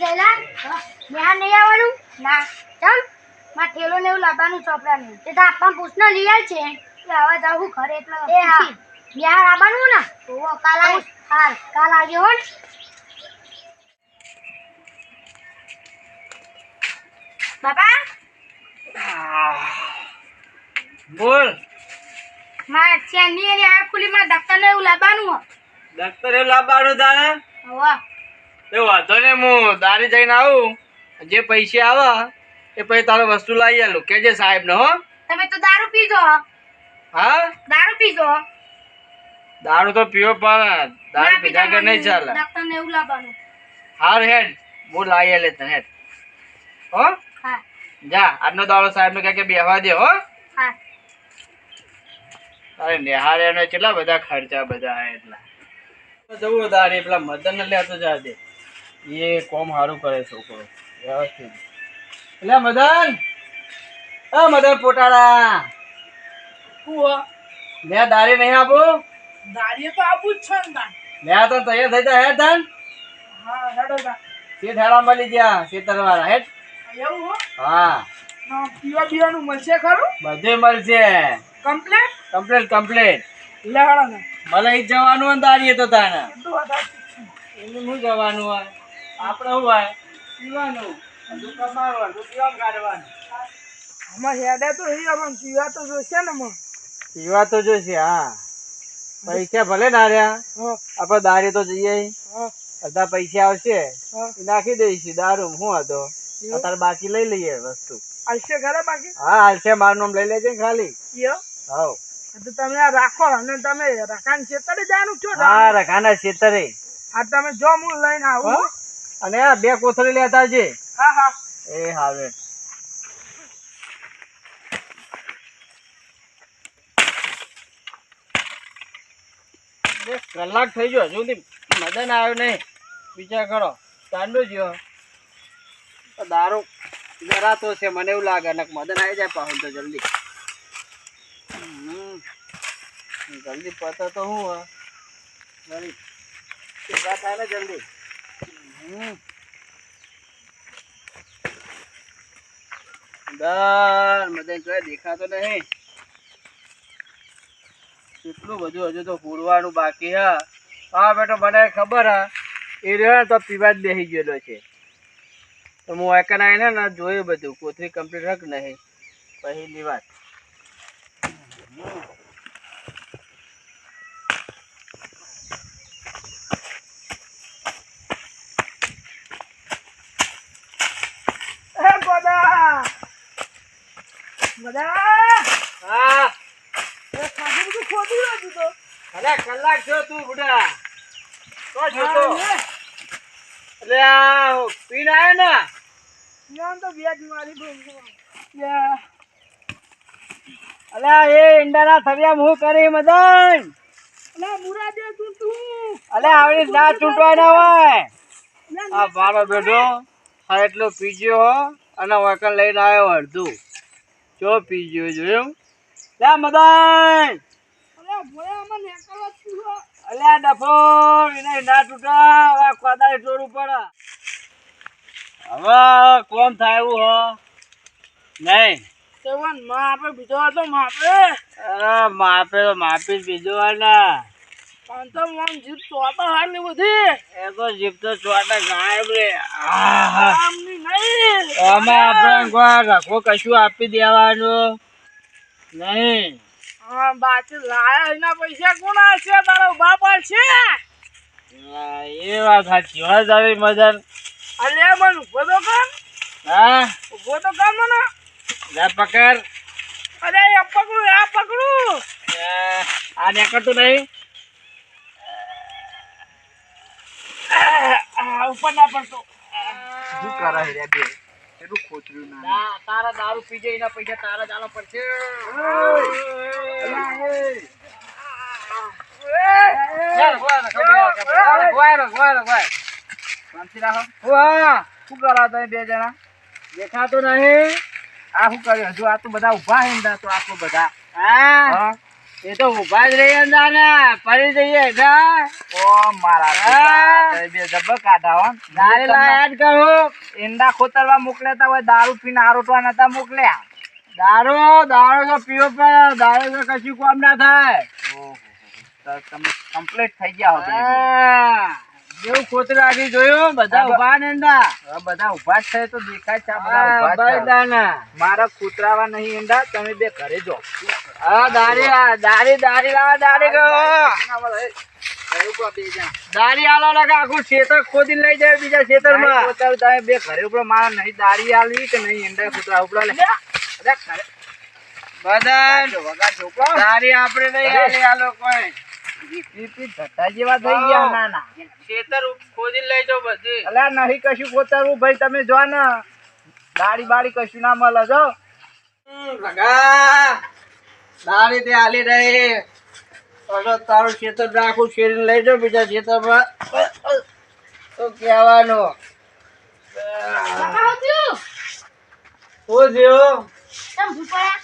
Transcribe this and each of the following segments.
જયલા ન્યા નહીં આવવાનું? ના. ચમમાં થેલો ને એવું લાવવાનું ચોપડા ને તે તો આપવા પૂછનો લઈ આવ છે. કે હવે જાવું ઘરે એટલે એ હા. બિહાર આવવાનું ને? ઓવો કાલ આવ હાલ. કાલ આવજો હો. બાપા? બોલ. માં ચેની એની હાર ખુલી માં ડોક્ટર ને એવું લાવવાનું હો. ડોક્ટર એવું લાવવાનું દાણા હવે એ વાંધો ને હું દારી જઈને આવું. જે પૈસા આવે એ પછી તારો વસ્તુ લઈ આલું. કેજે સાહેબ ને હો. તમે તો દારૂ પીજો હા? દારૂ પીજો દારૂ તો પીવો પણ દારૂ પીધા કે નહીં ચાલે. ડોક્ટર ને એવું લાવવાનું. હાર હેડ હું લઈ આલે તને હેડ. હો? હા. જા આજનો દાડો સાહેબ ને કે બેહવા દે હો. હા. અરે નિહાળ એને કેટલા બધા ખર્ચા બધા એટલા. જવું તારે પેલા મદન ને લેતો જા દે. એ કોમ સારું કરે છોકરો. વ્યવસ્થિત. એટલે મદન! અ મદન પોટાળા! લે દારી નહીં આપો. દાડીએ તો આપું જ છે ને લે તો તૈયાર થઈ જાય હેડ ધન હા હેડો સીટ હેડા મળી ગયા ખેતર વાળા હેડ. એવું હા? હા, પીવા પીવાનું મળશે ખરું? બધે મળશે. કમ્પ્લેટ? Complete complete. લે હેડો ને. મળે જ જવાનું દારીએ તો તાને. શું જવાનું હોય? આપણે શું હોય? પીવાનું. બધું કમાવાનું બધું પીવા કાઢવાનું આમાં હેડે તો હઈ આમાં પીવા તો જોશે ને માં પીવા તો જોશે હા. પૈસા ભલે ના રહ્યા હા. આપણે દારી તો જઈએ. હા. બધા પૈસા આવશે. નાખી દઈશું દારૂ હું હતો. અત્યારે બાકી લઈ લઈએ વસ્તુ. આવશે ખરા બાકી? હા હાલશે મારું નામ લઈ લેજે ખાલી. હવ. તો તમે આ રાખો અને તમે રકાન છેતરે જાણું છો હા રખાના છેતરે આ તમે જો હું લઈને આવું? અને આ બે કોથળી લેતા આવજે. હા હા. એ હાવે કલાક થઈ ગયો હજુ સુધી મદન આવ્યો નહીં. વિચાર કરો ચાંદો જ્યો દારૂ જરા તો છે મને એવું લાગે ને મદન આવી જાય પાછું તો જલ્દી. હમ. જલ્દી પતો તો હું વળી જલ્દી. દર મદન કોઈ દેખાતો નહીં. કેટલું બધું હજુ તો પૂરવાનું બાકી હા. હા, બેટો, મને ખબર હા. એ રહ્યો તો પીવા જ બેસી ગયેલો છે. તો હું એકન આવીને ને જોયું બધું. કોથરી કમ્પ્લીટ હક નહીં. પહેલી વાત એ ગોદા ગોદા હા. ખાધું બધું ખોટી રહ્યું તો. અરે કલાક છો તું બુડા. તો છો એટલે આ પીને આવ્યો ને? લે. તો વ્યાજ મારી અલ્યા એ ઈંડાના થરિયા હું કરી મદન. તું તું. અલ્યા આવડી ના ચૂંટવાના હોય. આ હા એટલો પીજો અને વકન લઈને આવ્યો અડધું. જો પીજો જોયું લે મદન. અલ્યા ડફો એને ના તૂટા હવે કોદાળી છોડવું પડે. હવે કોમ થાય એવું હો? નહીં. તે વનમાં આપણે બીજો હતો માપે. અરે માપે તો માપી બીજો હોય ને. પણ તો મન જીત ચોપા હાલી બધી. એ તો જીપ તો ચોટા ગાયબ રે. આમની નહીં. આમાં આપણે કોઈ રાખો કશું આપી દેવાનું નહીં. હા બાકી લાયા એના પૈસા કોણ આવશે તારો બાપ છે એ વાત સાચી. હોય તારી મદન અલે મન ઊભો તો કર. હા? ઊભો તો કર મને. પકડ. અરે પકડું આ પકડું. આ નીકળતું નહીં આ ઉપર ના પડતો શું કરે રે બે એટલું ખોચર્યું ના તારા દારૂ પી જઈ એના પૈસા તારા જ પડશે શું કરો તમે બે જણા દેખાતો નહીં આ શું કર્યું હજુ આ તો બધા ઊભા હે ને તો આટલું બધા હા એ તો ઊભા જ રહીએ ને ફરી જઈએ ઓ મારા બે જબ્બર કાઢા હો. દારી ઈંડા ખોતરવા મોકલ્યા તા હોય દારૂ પીને આરોટવા નતા મોકલ્યા. દારૂ દારૂ તો પીવો પણ દારૂ તો કશું કામ ના થાય. તમે કમ્પ્લીટ થઈ ગયા. હા. જેવું રાખી જોયું બધા ઊભા ને બધા ઊભા જ છે તો દેખાય છે. બધાના. મારા કૂતરાવા નહીં એંડા તમે બે ઘરે જો. હા, દારી દારી દારી લાવા દારી ગયો. દારી આલો લાગે આખું ખેતર ખોદી લઈ જાય બીજા ખેતરમાં તમે બે ઘરે ઉપર મારા નહીં દારી આલવી કે નહીં એંડા કૂતરા ઉપર લે. બધા દારી આપણે નહીં આલે આ લોકોએ. ધટ્ટા જેવા થઈ ગયા ના ના ખેતર ખોદી લઈ જાઓ બધી. અલ્યા નહીં કશું કોતરવું ભાઈ તમે જો ને. દાડી બાડી કશું ના મળે જો. તે આલી રહી તારું ખેતર રાખું શેરીને લઈ જાઓ બીજા ખેતરમાં. તો કહેવાનું. કાકા શું થયું? તમ ભૂપડા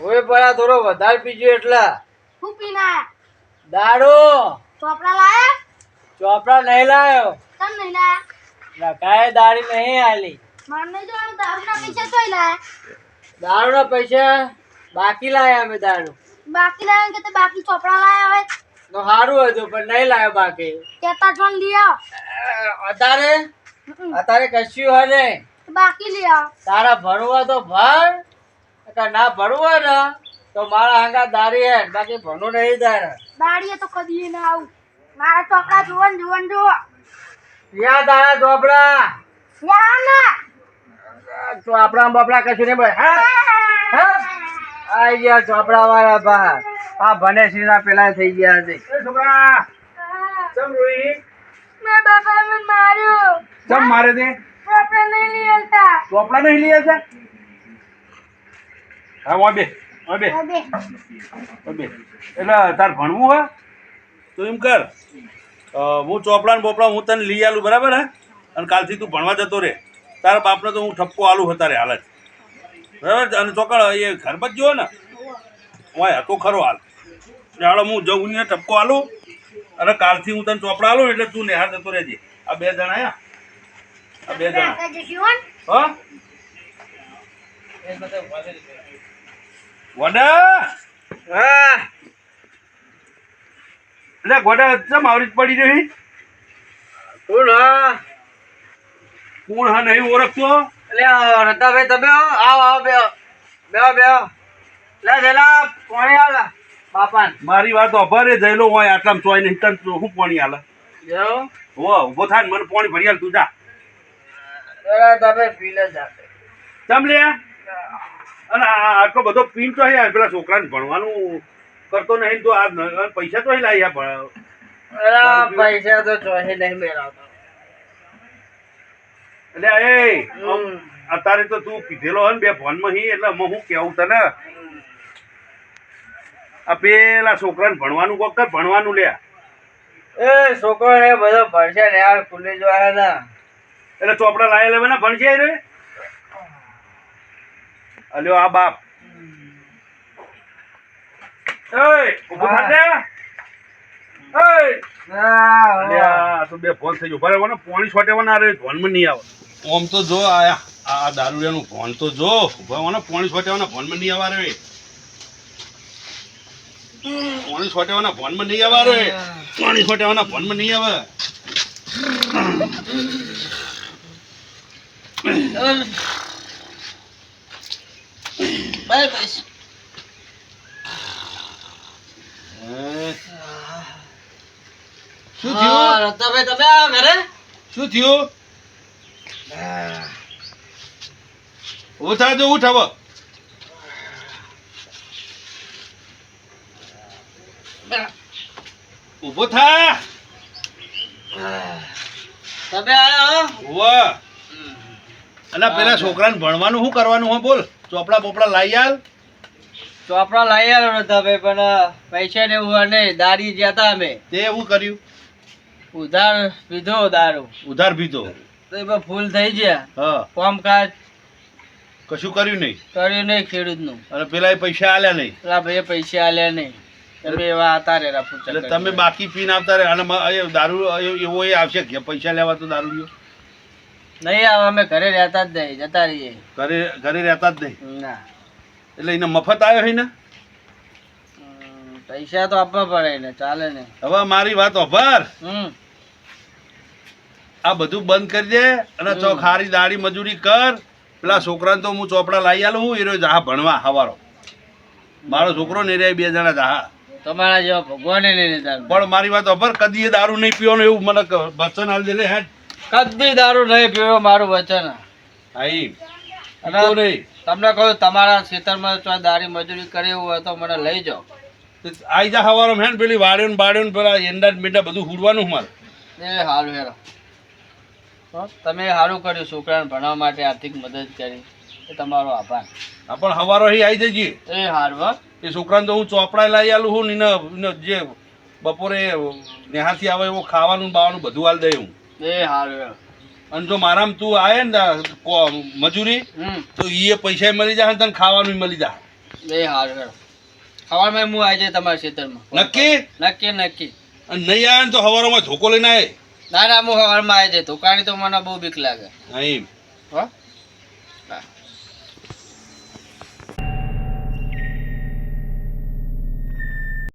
હોય પડા થોડો વધારે પીજો એટલા. હું પીને દારૂ. ચોપડા લાયા? ચોપડા નહીં લાયો. કેમ નહીં લાયા? રકાય દારી નહીં આલી. માર જો દારૂના પૈસા તો લાયા. દારૂ ના પૈસા બાકી લાયા અમે દારૂ. બાકી લાયા કે તે બાકી ચોપડા લાયા હોય તો. સારું હતું પણ નહીં લાયો બાકી. કેતા જોન લઈ અતારે અત્યારે? હમ. અત્યારે કશું હોય ને બાકી આવો તારા ભરવા તો ભર. ના ભરવા ને તો મારા હંગા દારી હે બાકી ભણો નહીં દાર દાડીએ તો કદી ના આવું. મારા ચોપડા જુઓ ને જુઓ ને યા દાડા ચોપડા યા ના? ચોપડા બપડા કશું નહીં ભાઈ હા? હા? આઈ ગયા ચોપડા વાળા બા આ ભને સીધા પેલા થઈ ગયા છે. છોકરા ચમ રોઈ? મેં બાપા મને માર્યો. ચમ મારે દે ચોપડા નહીં લઈ આવતા ચોપડા નહીં લઈએ છે? હા વા બે વા બે હવે વા એટલે તાર ભણવું હે તો એમ કર. હું ચોપડા ને બોપડા હું તને લઈ આલું બરાબર હે? અને કાલથી તું ભણવા જતો રે. તારા બાપને તો હું ઠપકો આલું હતા રે હાલ જ. બરાબર અને ચોકડ એ ઘર પર જો ને. હોય હતો ખરો હાલ. ચાલો હું જઉં ને ઠપકો આલું. અને કાલથી હું તને ચોપડા આલું એટલે તું નિહાર જતો રહેજે. આ બે જણા આયા? આ બે જણા. હા. વડા હા. એટલે ગોડા ચમ આવરી જ પડી રહી? કોણ હા? કોણ હા નહીં ઓળખતો? એટલે રતાભાઈ તમે આવો આવો બે બે બેહો લે જેલા કોણે આવ લે બાપાન. મારી વાત અભારે જયેલો હોય આટલામાં ચોય નહીં તન શું પાણી આલે? જો હો. ઊભો થાય ને મને પાણી ભરી આલ તું જા. તમે પી લે જા તમ લે? અને આટલો બધો પીન તો અહીંયા પેલા છોકરાને ભણવાનું કરતો નહીં તો આ પૈસા તો અહીં લાવી ભણ પૈસા તો ચોહી નહીં મેળવતો. એટલે એ અત્યારે તો તું પીધેલો હોય ને બે ફોનમાં હી એટલે હું કેવું તને? આ પેલા છોકરાને ભણવાનું કોક કર ભણવાનું લે. એ છોકરો એ બધો ભણશે ને યાર ખુલ્લી જો ના. એટલે ચોપડા લાયા લેવા ને ભણશે રે અલ્યો આ બાપ. એય ઊભો થા ને એય. હા, અલ્યા, આ તો બે ફોન થઈ ગયો. બરાબર ને પોણી છોટેવાના રે ફોનમાં નહીં આવે. ઓમ તો જો આ આ દારૂડિયાનું ફોન તો જો. ઊભા પોણી છોટેવાના ફોનમાં નહીં આવે રે. પોણી છોટેવાના ફોનમાં નહીં આવવા રે. પોણી છોટેવાના ફોનમાં નહીં આવે. પૈસા હે? શું થયું? રતાભાઈ તમે આવો ઘરે? શું થયું? ઉઠા તો ઉઠ ઊભો થા. તમે આયા ઊભો અને પેલા છોકરાને ભણવાનું શું કરવાનું હો બોલ. ચોપડા બોપડા લાવી આલ. ચોપડા લઈ આવ્યો રતાભાઈ પણ પૈસા ને એવું અને દાડી ગયા હતા અમે. તે એવું કર્યું. ઉધાર પીધો દારૂ. ઉધાર પીધો તો એ ફૂલ થઈ ગયા. હા. કામકાજ. કશું કર્યું નહીં. કર્યું નહીં ખેડૂતનું. અને પેલા પૈસા આલ્યા નહીં. પેલા ભાઈ પૈસા આલ્યા નહીં. તમે એવા હતા રે એટલે તમે બાકી પીન આવતા રહે અને દારૂ એવો એ આવશે કે પૈસા લેવા તો દારૂ લ્યો. નહીં આવે અમે ઘરે રહેતા જ નહીં જતા રહીએ. ઘરે ઘરે રહેતા જ નહીં? ના. એટલે એને મફત આવ્યો હોય ને? પૈસા તો આપવા પડે ને ચાલે ને. હવે મારી વાત અભાર હમ. આ બધું બંધ કરી દે અને ચો ખારી દાડી મજૂરી કર. પેલા છોકરાને તો હું ચોપડા લાવી આલું હું એ જહા ભણવા હવારો. મારો છોકરો ને રે બે જણા જહા. તમારા જેવા ભગવાને નહીં પણ મારી વાત અભર કદી દારૂ નહીં પીવાનું એવું મને વચન આલી દે હેડ. કદી દારૂ નહીં પીવો મારું વચન. હા ઈ પીતો નહીં. તમને કહ્યું તમારા ખેતરમાં જો દારી મજૂરી કરી હોય તો મને લઈ જાઓ. આઈ જા હવારો હેડ પેલી વાડ્યો ને બાડ્યો ને પેલા એંડા મીંડા બધું હુડવાનું મારે એ સારું હેરો. હો, તમે સારું કર્યું છોકરાને ભણવા માટે આર્થિક મદદ કરી. એ તમારો આભાર. આ પણ હવારો અહીં આવી જઈએ એ હારું હો. એ છોકરાને તો હું ચોપડા લાવી આલું હું ને જે બપોરે નેહાથી આવે એવું ખાવાનું બાવાનું બધું હાલ દઈ હું. એ હેરો અને જો મારામાં તું આવે ને મજૂરી તો એ પૈસા મળી જાય તને ખાવાનું મળી જાય એ હાર સવારમાં હું આવી જાય તમારા ખેતરમાં. નક્કી? નક્કી નક્કી. અને નહીં આવે ને તો હવારોમાં ધોકો લઈને આવે ના ના હું સવારમાં આવી જાય. ધોકાની તો મને બહુ બીક લાગે. નહીં હા?